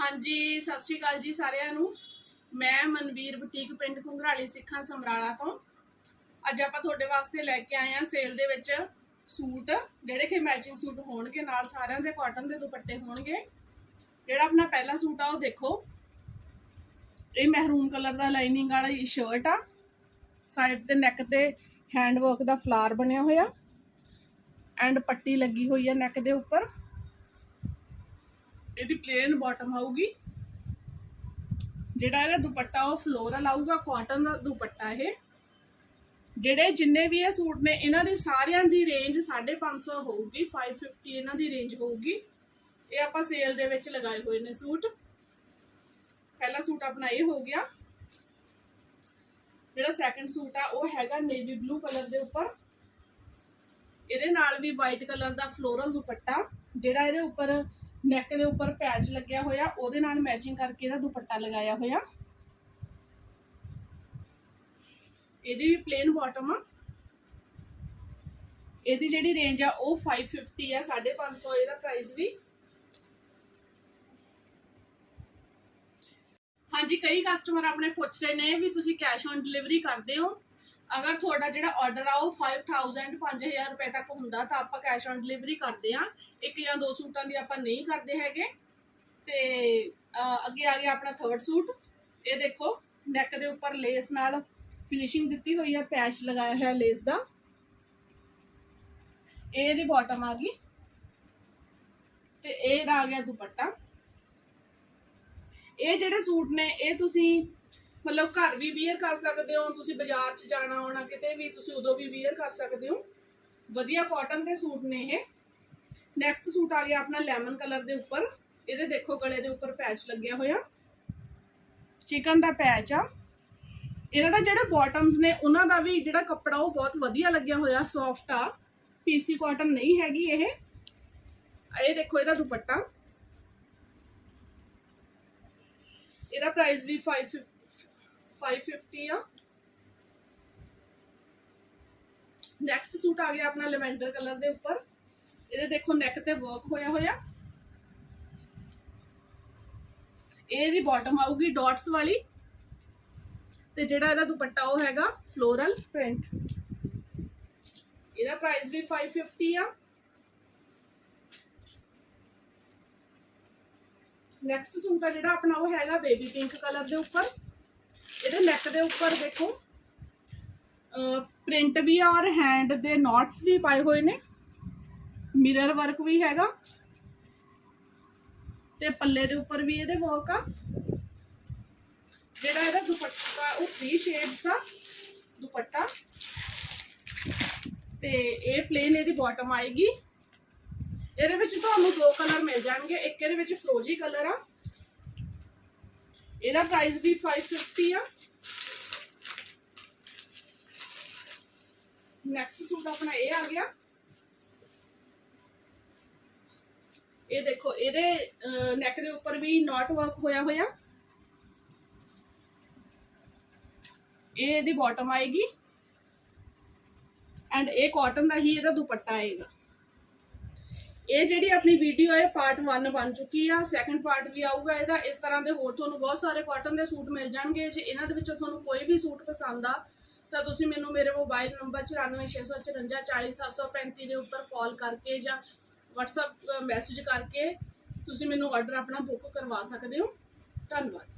ਹਾਂਜੀ, ਸਤਿ ਸ਼੍ਰੀ ਅਕਾਲ ਜੀ ਸਾਰਿਆਂ ਨੂੰ। ਮੈਂ ਮਨਵੀਰ ਬੁਟੀਕ ਪਿੰਡ ਕੁੰਗਰਾਲੀ ਸਿੱਖਾਂ ਸਮਰਾਲਾ ਤੋਂ। ਅੱਜ ਆਪਾਂ ਤੁਹਾਡੇ ਵਾਸਤੇ ਲੈ ਕੇ ਆਏ ਹਾਂ ਸੇਲ ਦੇ ਵਿੱਚ ਸੂਟ, ਜਿਹੜੇ ਕਿ ਮੈਚਿੰਗ ਸੂਟ ਹੋਣਗੇ ਨਾਲ ਸਾਰਿਆਂ ਦੇ ਕਾਟਨ ਦੇ ਦੁਪੱਟੇ ਹੋਣਗੇ। ਜਿਹੜਾ ਆਪਣਾ ਪਹਿਲਾ ਸੂਟ ਆ, ਉਹ ਦੇਖੋ। ਇਹ ਮਹਿਰੂਨ ਕਲਰ ਦਾ ਲਾਈਨਿੰਗ ਵਾਲੀ ਸ਼ਰਟ ਆ। ਸਾਈਡ ਤੇ ਨੈਕ ਤੇ ਹੈਂਡ ਵਰਕ ਦਾ ਫਲਾਰ ਬਣਿਆ ਹੋਇਆ। ਐਂਡ ਪੱਟੀ ਲੱਗੀ ਹੋਈ ਆ ਨੈਕ ਦੇ ਉੱਪਰ। ਇਹਦੀ ਪਲੇਨ ਬਾਟਮ ਆਊਗੀ। ਜਿਹੜਾ ਇਹਦਾ ਦੁਪੱਟਾ, ਉਹ ਫਲੋਰਲ ਆਊਗਾ ਕਾਟਨ ਦਾ ਦੁਪੱਟਾ ਇਹ। ਜਿਹੜੇ ਜਿੰਨੇ ਵੀ ਇਹ ਸੂਟ ਨੇ, ਇਹਨਾਂ ਦੀ ਸਾਰਿਆਂ ਦੀ ਰੇਂਜ 550 ਹੋਊਗੀ 550 ਇਹਨਾਂ ਦੀ ਰੇਂਜ ਹੋਊਗੀ। ਇਹ ਆਪਾਂ ਸੇਲ ਦੇ ਵਿੱਚ ਲਗਾਏ ਹੋਏ ਨੇ ਸੂਟ। ਪਹਿਲਾ ਸੂਟ ਆਪਣਾ ਇਹ ਹੋ ਗਿਆ। ਜਿਹੜਾ ਸੈਕੰਡ ਸੂਟ ਆ, ਉਹ ਹੈਗਾ ਨੇਵੀ ਬਲੂ ਕਲਰ ਦੇ ਉੱਪਰ। ਇਹਦੇ ਨਾਲ ਵੀ ਵਾਈਟ ਕਲਰ ਦਾ ਫਲੋਰਲ ਦੁਪੱਟਾ। ਜਿਹੜਾ ਇਹਦੇ ਉੱਪਰ ਨੈਕ ਦੇ ਉੱਪਰ ਪੈਚ ਲੱਗਿਆ ਹੋਇਆ, ਉਹਦੇ ਨਾਲ ਮੈਚਿੰਗ ਕਰਕੇ ਇਹਦਾ ਦੁਪੱਟਾ ਲਗਾਇਆ ਹੋਇਆ। ਇਹਦੀ ਵੀ ਪਲੇਨ ਬਾਟਮ ਆ। ਇਹਦੀ ਜਿਹੜੀ ਰੇਂਜ ਆ, ਉਹ 550 ਆ 550 ਇਹਦਾ ਪ੍ਰਾਈਸ ਵੀ। ਹਾਂਜੀ, ਕਈ ਕਸਟਮਰ ਆਪਣੇ ਪੁੱਛ ਰਹੇ ਨੇ ਵੀ ਤੁਸੀਂ ਕੈਸ਼ ਔਨ ਡਿਲੀਵਰੀ ਕਰਦੇ ਹੋ। ਅਗਰ ਤੁਹਾਡਾ ਜਿਹੜਾ ਆਰਡਰ ਆ ਉਹ 5000 5000 ਰੁਪਏ ਤੱਕ ਹੁੰਦਾ ਤਾਂ ਆਪਾਂ ਕੈਸ਼ ਔਨ ਡਿਲੀਵਰੀ ਕਰਦੇ ਆ ਇੱਕ ਜਾਂ ਦੋ ਸੂਟਾਂ ਦੀ ਆਪਾਂ ਨਹੀਂ ਕਰਦੇ ਹੈਗੇ। ਤੇ ਅੱਗੇ ਆ ਗਿਆ ਆਪਣਾ ਥਰਡ ਸੂਟ। ਇਹ ਦੇਖੋ ਨੈਕ ਦੇ ਉੱਪਰ ਲੇਸ ਨਾਲ ਫਿਨਿਸ਼ਿੰਗ ਦਿੱਤੀ ਹੋਈ ਹੈ ਪੈਚ ਲਗਾਇਆ ਹੋਇਆ ਲੇਸ ਦਾ। ਇਹ ਇਹਦੀ ਬਾਟਮ ਆ ਗਈ। ਤੇ ਇਹ ਇਹਦਾ ਆ ਗਿਆ ਦੁਪੱਟਾ। ਇਹ ਜਿਹੜੇ ਸੂਟ ਨੇ, ਇਹ ਤੁਸੀਂ ਮਤਲਬ ਘਰ ਵੀ ਵੀਅਰ ਕਰ ਸਕਦੇ ਹੋ, ਤੁਸੀਂ ਬਾਜ਼ਾਰ 'ਚ ਜਾਣਾ ਹੋਣਾ ਕਿਤੇ ਵੀ, ਤੁਸੀਂ ਉਦੋਂ ਵੀ ਵੀਅਰ ਕਰ ਸਕਦੇ ਹੋ। ਵਧੀਆ ਕਾਟਨ ਦੇ ਸੂਟ ਨੇ ਇਹ। ਨੈਕਸਟ ਸੂਟ ਆ ਗਿਆ ਆਪਣਾ ਲੈਮਨ ਕਲਰ ਦੇ ਉੱਪਰ। ਇਹਦੇ ਦੇਖੋ ਗਲੇ ਦੇ ਉੱਪਰ ਪੈਚ ਲੱਗਿਆ ਹੋਇਆ। ਚਿਕਨ ਦਾ ਪੈਚ ਆ। ਇਹਨਾਂ ਦਾ ਜਿਹੜਾ ਬਾਟਮਸ ਨੇ, ਉਹਨਾਂ ਦਾ ਵੀ ਜਿਹੜਾ ਕੱਪੜਾ, ਉਹ ਬਹੁਤ ਵਧੀਆ ਲੱਗਿਆ ਹੋਇਆ ਸੌਫਟ ਆ। ਪੀਸੀ ਕਾਟਨ ਨਹੀਂ ਹੈਗੀ ਇਹ। ਇਹ ਦੇਖੋ ਇਹਦਾ ਦੁਪੱਟਾ। ਇਹਦਾ ਪ੍ਰਾਈਸ ਵੀ 550 550 ਆ ਨੈਕਸਟ ਸੂਟ ਆ ਗਿਆ ਆਪਣਾ ਲੈਵੈਂਡਰ ਕਲਰ ਦੇ ਉੱਪਰ ਇਹਦੇ ਦੇਖੋ ਨੈਕ ਤੇ ਵਰਕ ਹੋਇਆ ਹੋਇਆ ਇਹਦੀ ਬਾਟਮ ਆਊਗੀ ਡਾਟਸ ਵਾਲੀ ਤੇ ਜਿਹੜਾ ਇਹਦਾ ਦੁਪੱਟਾ ਉਹ ਹੈਗਾ ਫਲੋਰਲ ਪ੍ਰਿੰਟ ਇਹਦਾ ਪ੍ਰਾਈਸ ਵੀ 550 ਆ ਨੈਕਸਟ ਸੂਟ ਆ ਜਿਹੜਾ ਆਪਣਾ ਉਹ ਹੈਗਾ ਬੇਬੀ ਪਿੰਕ ਕਲਰ ਦੇ ਉੱਪਰ ਇਹਦੇ ਨੈਕ ਦੇ ਉੱਪਰ ਦੇਖੋ ਪ੍ਰਿੰਟ ਵੀ ਆ ਔਰ ਹੈਂਡ ਦੇ ਨੋਟਸ ਵੀ ਪਾਏ ਹੋਏ ਨੇ। ਮਿਰਰ ਵਰਕ ਵੀ ਹੈਗਾ। ਤੇ ਪੱਲੇ ਦੇ ਉੱਪਰ ਵੀ ਇਹਦੇ ਵਰਕ ਆ। ਜਿਹੜਾ ਇਹਦਾ ਦੁਪੱਟਾ, ਉਹ 3 ਸ਼ੇਡਸ ਦਾ ਦੁਪੱਟਾ। ਤੇ ਇਹ ਪਲੇਨ ਇਹਦੀ ਬਾਟਮ ਆਏਗੀ। ਇਹਦੇ ਵਿੱਚ ਤੁਹਾਨੂੰ ਦੋ ਕਲਰ ਮਿਲ ਜਾਣਗੇ। ਇੱਕ ਇਹਦੇ ਵਿੱਚ ਫਰੋਜੀ ਕਲਰ ਆ। ਇਹਦਾ ਪ੍ਰਾਈਸ ਵੀ 550 ਆ ਨੈਕਸਟ ਸੂਟ ਆਪਣਾ ਇਹ ਆ ਗਿਆ ਇਹ ਦੇਖੋ ਇਹਦੇ ਨੈਕ ਦੇ ਉੱਪਰ ਵੀ ਨਾਟ ਵਰਕ ਹੋਇਆ ਹੋਇਆ ਇਹ ਇਹਦੀ ਬਾਟਮ ਆਏਗੀ ਐਂਡ ਇਹ ਕਾਟਨ ਦਾ ਹੀ ਇਹਦਾ ਦੁਪੱਟਾ ਆਏਗਾ ਇਹ ਜਿਹੜੀ ਆਪਣੀ ਵੀਡੀਓ ਹੈ ਪਾਰਟ 1 ਬਣ ਚੁੱਕੀ ਆ। ਸੈਕੰਡ ਪਾਰਟ ਵੀ ਆਊਗਾ ਇਹਦਾ। ਇਸ ਤਰ੍ਹਾਂ ਦੇ ਹੋਰ ਤੁਹਾਨੂੰ ਬਹੁਤ ਸਾਰੇ ਕਾਟਨ ਦੇ ਸੂਟ ਮਿਲ ਜਾਣਗੇ। ਜੇ ਇਹਨਾਂ ਦੇ ਵਿੱਚੋਂ ਤੁਹਾਨੂੰ ਕੋਈ ਵੀ ਸੂਟ ਪਸੰਦ ਆ, ਤਾਂ ਤੁਸੀਂ ਮੈਨੂੰ ਮੇਰੇ ਮੋਬਾਈਲ ਨੰਬਰ 9465540735 ਦੇ ਉੱਪਰ ਕਾਲ ਕਰਕੇ ਜਾਂ WhatsApp ਮੈਸੇਜ ਕਰਕੇ ਤੁਸੀਂ ਮੈਨੂੰ ਆਰਡਰ ਆਪਣਾ ਬੁੱਕ ਕਰਵਾ ਸਕਦੇ ਹੋ। ਧੰਨਵਾਦ।